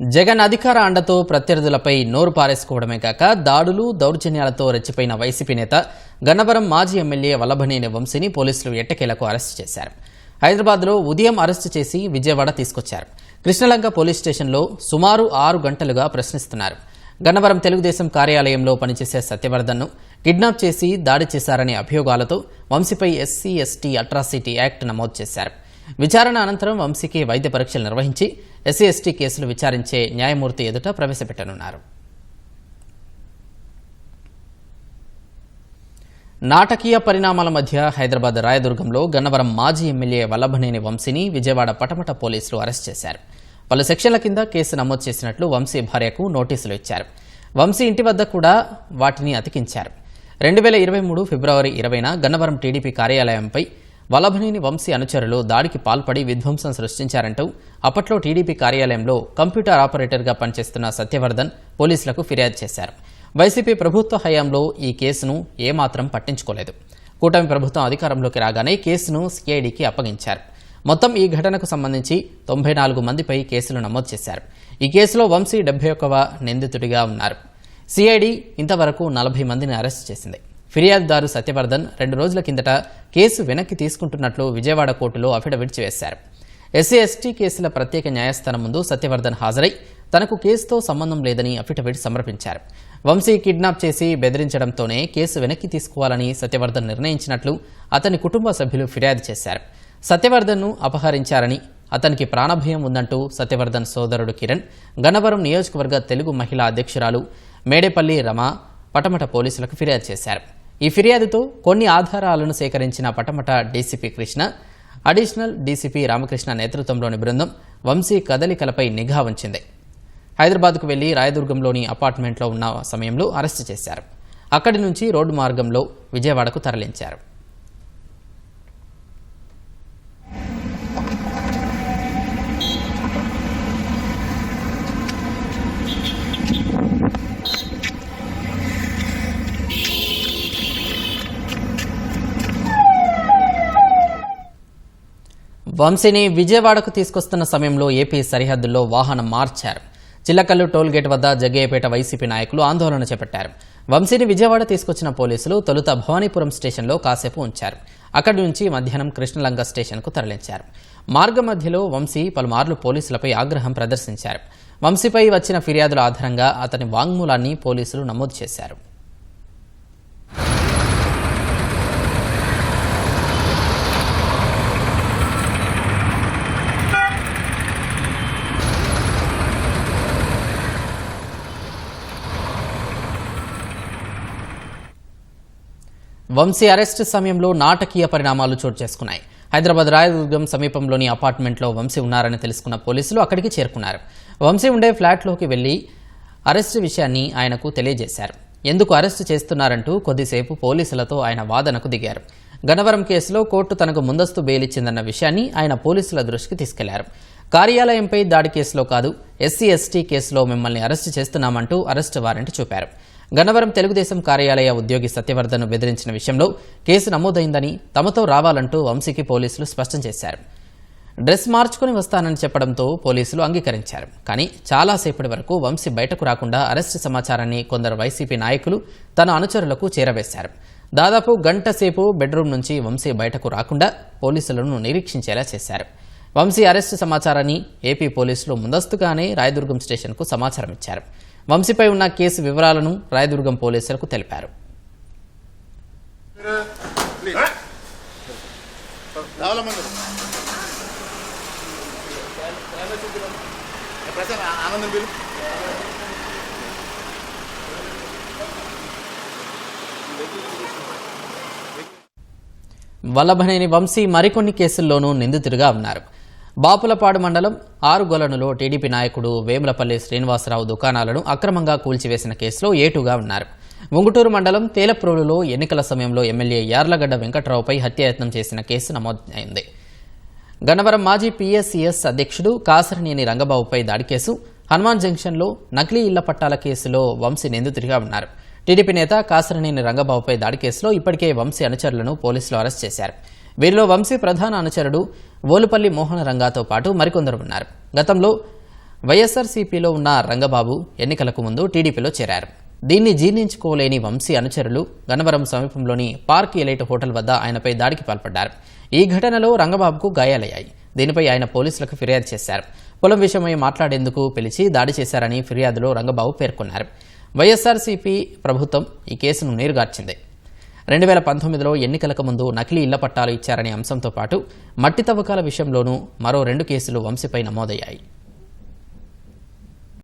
జగన్ అధికార అండతో ప్రత్యర్థులపై నోరు పారేసుకోవడమే కాక దాడులు దౌర్జన్యాలతో రెచ్చిపోయిన వైసీపీ నేత గన్నవరం మాజీ ఎమ్మెల్యే వల్లభనేని వంశీని పోలీసులు ఎట్టకేలకు అరెస్టు చేశారు. హైదరాబాద్లో ఉదయం అరెస్టు చేసి విజయవాడ తీసుకొచ్చారు. కృష్ణలంక పోలీస్ స్టేషన్లో సుమారు ఆరు గంటలుగా ప్రశ్నిస్తున్నారు. గన్నవరం తెలుగుదేశం కార్యాలయంలో పనిచేసే సత్యవర్ధన్ను కిడ్నాప్ చేసి దాడి చేశారనే అభియోగాలతో వంశీపై ఎస్సీ ఎస్టీ అట్రాసిటీ యాక్ట్ నమోదు చేశారు. విచారణ అనంతరం వంశీకి వైద్య పరీక్షలు నిర్వహించి ఎస్సీ ఎస్టీ కేసులు విచారించే న్యాయమూర్తి ఎదుట ప్రవేశపెట్టనున్నారు. నాటకీయ పరిణామాల మధ్య హైదరాబాద్ రాయదుర్గంలో గన్నవరం మాజీ ఎమ్మెల్యే వల్లభనేని వంశీని విజయవాడ పటమట పోలీసులు అరెస్ట్ చేశారు. పలు సెక్షన్ల కింద కేసు నమోదు చేసినట్లు వంశీ భార్యకు నోటీసులు ఇచ్చారు. వంశీ ఇంటి వద్ద కూడా వాటిని అతికించారు. రెండు వేల ఇరవై మూడు ఫిబ్రవరి ఇరవైన గన్నవరం టీడీపీ కార్యాలయంపై వల్లభనేని వంశీ అనుచరులు దాడికి పాల్పడి విధ్వంసం సృష్టించారంటూ అప్పట్లో టీడీపీ కార్యాలయంలో కంప్యూటర్ ఆపరేటర్గా పనిచేస్తున్న సత్యవర్ధన్ పోలీసులకు ఫిర్యాదు చేశారు. వైసీపీ ప్రభుత్వ హయాంలో ఈ కేసును ఏమాత్రం పట్టించుకోలేదు. కూటమి ప్రభుత్వం అధికారంలోకి రాగానే కేసును సిఐడికి అప్పగించారు. మొత్తం ఈ ఘటనకు సంబంధించి తొంభై నాలుగు మందిపై కేసులు నమోదు చేశారు. ఈ కేసులో వంశీ డెబ్బై ఒక్కవ నిందితుడిగా ఉన్నారు. సిఐడి ఇంతవరకు నలభై మందిని అరెస్ట్ చేసింది. ఫిర్యాదుదారు సత్యవర్ధన్ రెండు రోజుల కిందట కేసు వెనక్కి తీసుకుంటున్నట్లు విజయవాడ కోర్టులో అఫిడవిట్ చేశారు. ఎస్సీ ఎస్టీ కేసుల ప్రత్యేక న్యాయస్థానం ముందు సత్యవర్ధన్ హాజరై తనకు కేసుతో సంబంధం లేదని అఫిడవిట్ సమర్పించారు. వంశీ కిడ్నాప్ చేసి బెదిరించడంతోనే కేసు వెనక్కి తీసుకోవాలని సత్యవర్ధన్ నిర్ణయించినట్లు అతని కుటుంబ సభ్యులు ఫిర్యాదు చేశారు. సత్యవర్ధన్ను అపహరించారని అతనికి ప్రాణభయం ఉందంటూ సత్యవర్ధన్ సోదరుడు కిరణ్ గన్నవరం నియోజకవర్గ తెలుగు మహిళా అధ్యక్షురాలు మేడేపల్లి రమ పటమట పోలీసులకు ఫిర్యాదు చేశారు. ఈ ఫిర్యాదుతో కొన్ని ఆధారాలను సేకరించిన Patamata DCP Krishna additional DCP Ramakrishna నేతృత్వంలోని బృందం వంశీ కదలికలపై నిఘా ఉంచింది. హైదరాబాద్కు వెళ్ళి రాయదుర్గంలోని అపార్ట్మెంట్లో ఉన్న సమయంలో అరెస్టు చేశారు. అక్కడి నుంచి రోడ్డు మార్గంలో విజయవాడకు తరలించారు. వంశీని విజయవాడకు తీసుకొస్తున్న సమయంలో ఏపీ సరిహద్దుల్లో వాహనం మార్చారు. చిల్లకల్లు టోల్గేట్ వద్ద జగ్గయ్యపేట వైసీపీ నాయకులు ఆందోళన చేపట్టారు. వంశీని విజయవాడ తీసుకొచ్చిన పోలీసులు తొలుత భవానీపురం స్టేషన్లో కాసేపు ఉంచారు. అక్కడి నుంచి మధ్యాహ్నం కృష్ణలంక స్టేషన్కు తరలించారు. మార్గ మధ్యలో వంశీ పలుమార్లు పోలీసులపై ఆగ్రహం ప్రదర్శించారు. వంశీపై వచ్చిన ఫిర్యాదుల ఆధారంగా అతని వాంగ్మూలాన్ని పోలీసులు నమోదు చేశారు. వంశీ అరెస్ట్ సమయంలో నాటకీయ పరిణామాలు చోటు చేసుకున్నాయి. హైదరాబాద్ రాయదుర్గం సమీపంలోని అపార్ట్మెంట్లో వంశీ ఉన్నారని తెలుసుకున్న పోలీసులు అక్కడికి చేరుకున్నారు. వంశీ ఉండే ఫ్లాట్లోకి వెళ్ళి అరెస్టు విషయాన్ని ఆయనకు తెలియజేశారు. ఎందుకు అరెస్టు చేస్తున్నారంటూ కొద్దిసేపు పోలీసులతో ఆయన వాదనకు దిగారు. గన్నవరం కేసులో కోర్టు తనకు ముందస్తు బెయిల్ ఇచ్చిందన్న విషయాన్ని ఆయన పోలీసుల దృష్టికి తీసుకెళ్ళారు. కార్యాలయంపై దాడి కేసులో కాదు ఎస్సీ ఎస్టీ కేసులో మిమ్మల్ని అరెస్టు చేస్తున్నామంటూ అరెస్టు వారెంట్ చూపారు. గన్నవరం తెలుగుదేశం కార్యాలయ ఉద్యోగి సత్యవర్ధన్ బెదిరించిన విషయంలో కేసు నమోదైందని తమతో రావాలంటూ వంశీకి పోలీసులు స్పష్టం చేశారు. డ్రెస్ మార్చుకుని వస్తానని చెప్పడంతో పోలీసులు అంగీకరించారు. కానీ చాలాసేపటి వరకు వంశీ బయటకు రాకుండా అరెస్టు సమాచారాన్ని కొందరు వైసీపీ నాయకులు తన అనుచరులకు చేరవేశారు. దాదాపు గంట సేపు బెడ్రూమ్ నుంచి వంశీ బయటకు రాకుండా పోలీసులను నిరీక్షించేలా చేశారు. వంశీ అరెస్టు సమాచారాన్ని ఏపీ పోలీసులు ముందస్తుగానే రాయదుర్గం స్టేషన్కు సమాచారం ఇచ్చారు వంశీపై ఉన్న కేసు వివరాలను రాయదుర్గం పోలీసులకు తెలిపారు. వల్లభనేని వంశీ మరికొన్ని కేసుల్లోనూ నిందితుడిగా ఉన్నారు. బాపులపాడు మండలం ఆరుగొలనులో టీడీపీ నాయకుడు వేములపల్లి శ్రీనివాసరావు దుకాణాలను అక్రమంగా కూల్చివేసిన కేసులో ఏటుగా ఉన్నారు. ఉంగుటూరు మండలం తేలప్రోలులో ఎన్నికల సమయంలో ఎమ్మెల్యే యార్లగడ్డ వెంకట్రావుపై హత్యాయత్నం చేసిన కేసు నమోదైంది. గన్నవరం మాజీ పీఎస్సీఎస్ అధ్యక్షుడు కాసరనేని రంగబాబుపై దాడి కేసు హనుమాన్ జంక్షన్లో నకిలీ ఇళ్ళ పట్టాల కేసులో వంశీ నిందితుడిగా ఉన్నారు. టీడీపీ నేత కాసరనేని రంగబాబుపై దాడి కేసులో ఇప్పటికే వంశీ అనుచరులను పోలీసులు అరెస్ట్ చేశారు. వీరిలో వంశీ ప్రధాన అనుచరుడు ఓలుపల్లి మోహన రంగాతో పాటు మరికొందరు ఉన్నారు. గతంలో వైఎస్ఆర్సీపీలో ఉన్న రంగబాబు ఎన్నికలకు ముందు టీడీపీలో చేరారు. దీన్ని జీర్ణించుకోలేని వంశీ అనుచరులు గన్నవరం సమీపంలోని పార్క్ ఎలైట్ హోటల్ వద్ద ఆయనపై దాడికి పాల్పడ్డారు. ఈ ఘటనలో రంగబాబుకు గాయాలయ్యాయి. దీనిపై ఆయన పోలీసులకు ఫిర్యాదు చేశారు. పొలం విషయమై మాట్లాడేందుకు పిలిచి దాడి చేశారని ఫిర్యాదులో రంగబాబు పేర్కొన్నారు. వైఎస్ఆర్సీపీ ప్రభుత్వం ఈ కేసును నీరుగార్చింది. రెండు వేల పంతొమ్మిదిలో ఎన్నికలకు ముందు నకిలీ ఇళ్ళ పట్టాలు ఇచ్చారనే అంశంతో పాటు మట్టి తవ్వకాల విషయంలోనూ మరో రెండు కేసులు వంశీపై నమోదయ్యాయి.